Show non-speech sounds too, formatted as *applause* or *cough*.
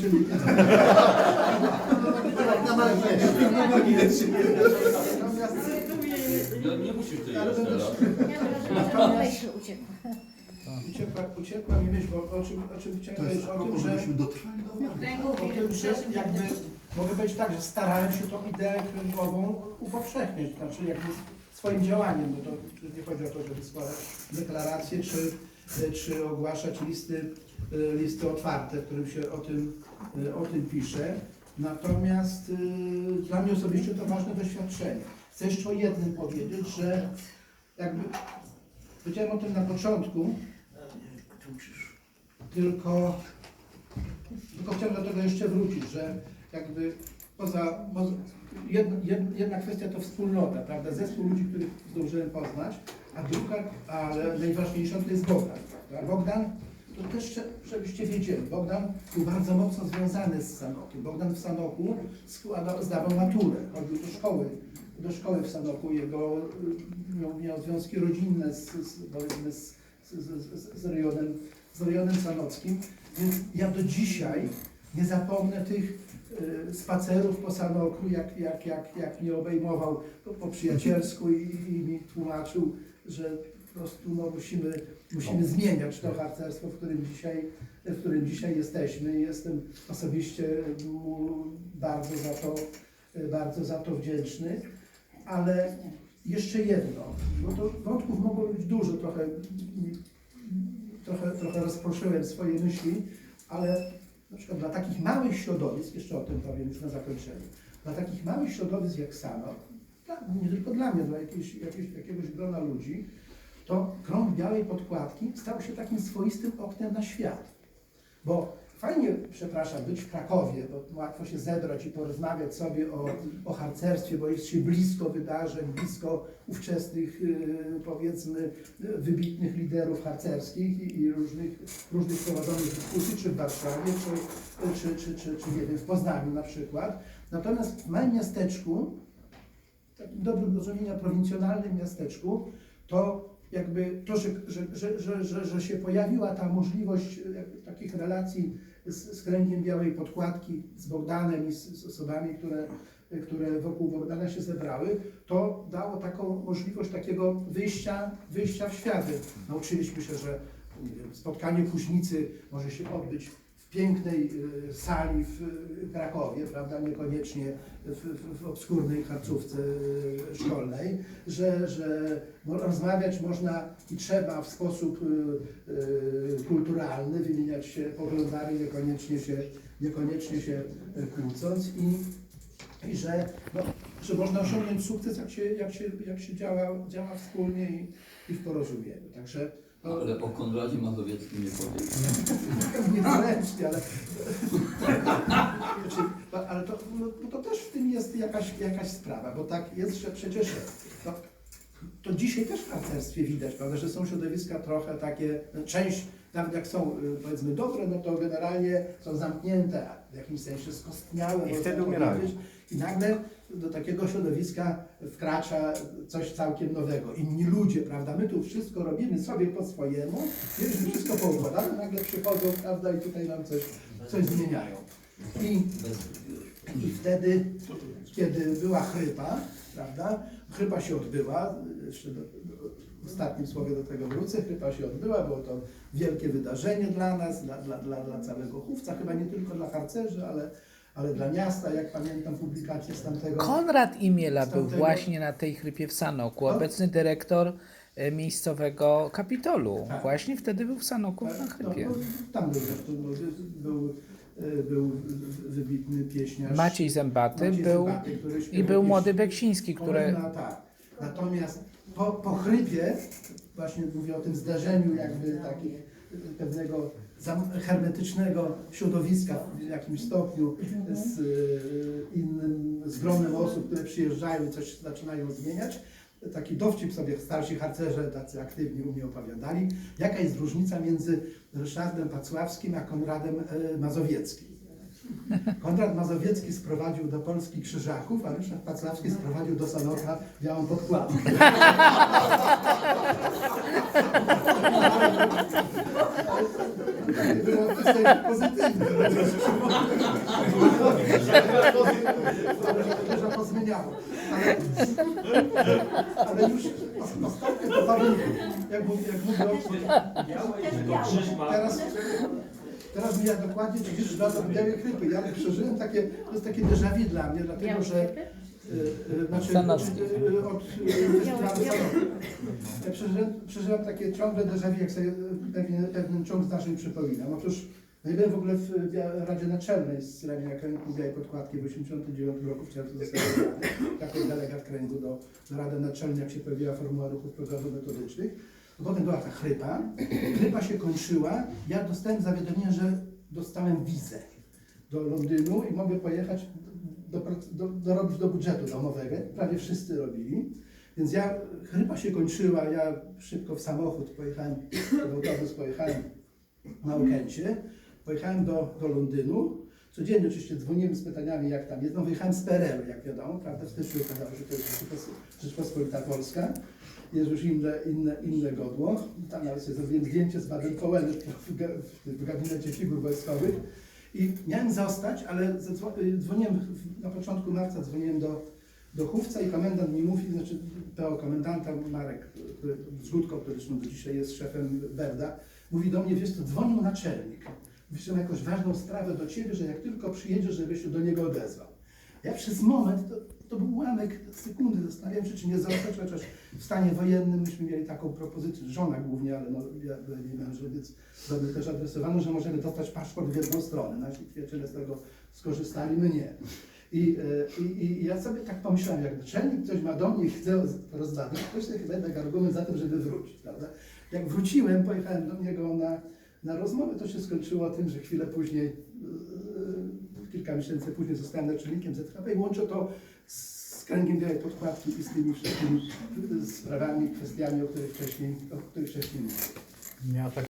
czyli... Na marginesie. Na marginesie. Nie musisz ty Ale. Myśl uciekła. uciekła, uciekła mi myśl, bo o czym, o czym chciałem To tym, że... dotrwali do wniosku. O tym, że jakby mogę powiedzieć tak, że starałem się tą ideę kręgową upowszechniać, znaczy jakby swoim działaniem, bo to nie chodzi o to, żeby składać deklaracje czy, czy ogłaszać listy, listy otwarte, w którym się o tym, o tym pisze. Natomiast y, dla mnie osobiście to ważne doświadczenie. Chcę jeszcze o jednym powiedzieć, że jakby powiedziałem o tym na początku, tylko tylko chciałem do tego jeszcze wrócić, że jakby poza, poza jedna, jedna kwestia to wspólnota, prawda? Zespół ludzi, których zdążyłem poznać, a druga, ale najważniejsza to jest Bogdan. Prawda? Bogdan, to też żebyście wiedzieli, Bogdan był bardzo mocno związany z Sanokiem. Bogdan w Sanoku składał, zdawał maturę, chodził do szkoły, do szkoły w Sanoku. Jego y, miał, miał związki rodzinne z, z, z, z, z, z, rejonem, z rejonem sanockim. Więc ja do dzisiaj nie zapomnę tych y, spacerów po Sanoku, jak, jak, jak, jak mnie obejmował po, po przyjacielsku i, i mi tłumaczył, że po prostu no, musimy, musimy zmieniać to harcerstwo, w którym dzisiaj, w którym dzisiaj jesteśmy. Jestem osobiście mu bardzo za to, bardzo za to wdzięczny. Ale jeszcze jedno, bo to wątków mogło być dużo, trochę trochę, trochę rozproszyłem swoje myśli, ale na przykład dla takich małych środowisk, jeszcze o tym powiem już na zakończenie, dla takich małych środowisk jak Sanok, nie tylko dla mnie, dla jakiejś, jakiegoś grona ludzi, to krąg białej podkładki stał się takim swoistym oknem na świat. Bo fajnie, przepraszam, być w Krakowie, bo łatwo się zebrać i porozmawiać sobie o, o harcerstwie, bo jest się blisko wydarzeń, blisko ówczesnych, yy, powiedzmy, wybitnych liderów harcerskich i, i różnych, różnych prowadzonych dyskusji, czy w Warszawie, czy, czy, czy, czy, czy nie wiem, w Poznaniu na przykład. Natomiast w małym miasteczku, takim dobrym rozumienia prowincjonalnym miasteczku, to jakby to, że, że, że, że, że, się pojawiła ta możliwość e, takich relacji z, z kręgiem białej podkładki, z Bogdanem i z, z osobami, które, e, które wokół Bogdana się zebrały, to dało taką możliwość takiego wyjścia, wyjścia w świat. Nauczyliśmy się, że wiem, spotkanie kuźnicy może się odbyć pięknej e, sali w e, Krakowie, prawda, niekoniecznie w, w, obskurnej harcówce e, szkolnej, że, że rozmawiać można i trzeba w sposób kulturalny, wymieniać się poglądami, niekoniecznie się, niekoniecznie się kłócąc i, i że, no, że można osiągnąć sukces, jak się, jak się, jak się działa, działa wspólnie i, i w porozumieniu. Także Ale o Konradzie Mazowieckim nie powiem. Niezależnie, ale, no, ale to, no, to też w tym jest jakaś, jakaś sprawa, bo tak jest, że przecież no, to dzisiaj też w harcerstwie widać, prawda, że są środowiska trochę takie, no, część, nawet jak są y, powiedzmy dobre, no to generalnie są zamknięte, a w jakimś sensie skostniałe. I wtedy umierają. powiedzieć. I nagle do takiego środowiska wkracza coś całkiem nowego. Inni ludzie, prawda? My tu wszystko robimy sobie po swojemu, mieliśmy wszystko poukładane, nagle przychodzą, prawda, i tutaj nam coś, coś zmieniają. I, I wtedy, kiedy była chrypa, prawda? Chrypa się odbyła, jeszcze do, ostatnim słowie do tego wrócę, chrypa się odbyła, było to wielkie wydarzenie dla nas, dla, dla, dla, dla całego chówca, chyba nie tylko dla harcerzy, ale, ale dla miasta, jak pamiętam publikację z tamtego. Konrad Imiela był Tamtego- właśnie na tej chrypie w Sanoku, No. obecny dyrektor e, miejscowego kapitolu. Tak. Właśnie wtedy był w Sanoku na No, chrypie. no, tam był, no, był, y, był wybitny pieśniarz. Maciej Zębaty Maciej był Zębaty, i był młody Beksiński, który tak. Natomiast po, po chrypie, właśnie mówię o tym zdarzeniu jakby takich pewnego hermetycznego środowiska w jakimś stopniu z y, innym, z gronem osób, które przyjeżdżają i coś zaczynają zmieniać. Taki dowcip sobie starsi harcerze, tacy aktywni u mnie opowiadali, jaka jest różnica między Ryszardem Pacławskim a Konradem e, Mazowieckim. Konrad Mazowiecki sprowadził do Polski krzyżaków, a Ryszard Pacławski sprowadził do Sanoka białą podkładkę. *laughs* Było jesteś pozytywny. Dużo pozmieniało. Ale, ale już os- ostatnio to pamiętam, jak, mów- jak mówię. Teraz, teraz mi jak dokładnie 30 lat od białej chrypy. Ja przeżyłem takie, to jest takie déjà vu dla mnie, dlatego że... y, y, Znaczy, Sanocki. y, od y, Sanocki. Ja przeżyłem, przeżyłem takie ciągle déjà vu, jak sobie pewien, pewien ciąg zdarzeń przypominam. Otóż no i byłem w ogóle w Radzie Naczelnej z ramienia Kręgu Białej Podkładki w 1989 roku chciałem to zostać jako delegat kręgu do, do Rady Naczelnej, jak się pojawiła formuła ruchów programów metodycznych. Potem była ta chrypa. Chrypa się kończyła. Ja dostałem zawiadomienie, że dostałem wizę do Londynu i mogę pojechać do, do, dorobić do budżetu domowego. Prawie wszyscy robili. Więc ja, chrypa się kończyła, ja szybko w samochód pojechałem, w autobus pojechałem na Okęcie, pojechałem do, do Londynu. Codziennie oczywiście dzwoniłem z pytaniami, jak tam jest. No wyjechałem z PRL-u, jak wiadomo, prawda? W styczniu okazało się, że to jest Rzeczpos- Rzeczpospolita Polska. Jest już inne, inne, inne godło. Tam nawet sobie zrobiłem zdjęcie z Baden-Powellem w, ga- w gabinecie figur wojskowych. I miałem zostać, ale y, dzwoniłem na początku marca, dzwoniłem do, do chówca i komendant mi mówi, znaczy PO komendanta Marek, który, z Gutko, który zresztą do dzisiaj jest szefem Berda, mówi do mnie, wiesz co, dzwonił naczelnik. Mówi, że ma jakąś ważną sprawę do ciebie, że jak tylko przyjedziesz, żebyś się do niego odezwał. Ja przez moment, to, to był ułamek sekundy, zastanawiałem się, czy nie zostać, chociaż w stanie wojennym myśmy mieli taką propozycję, żona głównie, ale no, ja jej mężem, więc do mnie też adresowano, że możemy dostać paszport w jedną stronę. Nasi przyjaciele z tego skorzystali, my nie. I, e, i, I ja sobie tak pomyślałem, jak naczelnik coś ma do mnie i chce rozdać, to jest chyba jednak argument za tym, żeby wrócić, prawda? Jak wróciłem, pojechałem do niego na, na rozmowę, to się skończyło tym, że chwilę później, kilka miesięcy później zostałem naczelnikiem ZHP i łączę to z kręgiem białej podkładki i z tymi wszystkimi e, sprawami, kwestiami, o których wcześniej, o których wcześniej mówiłem. Tak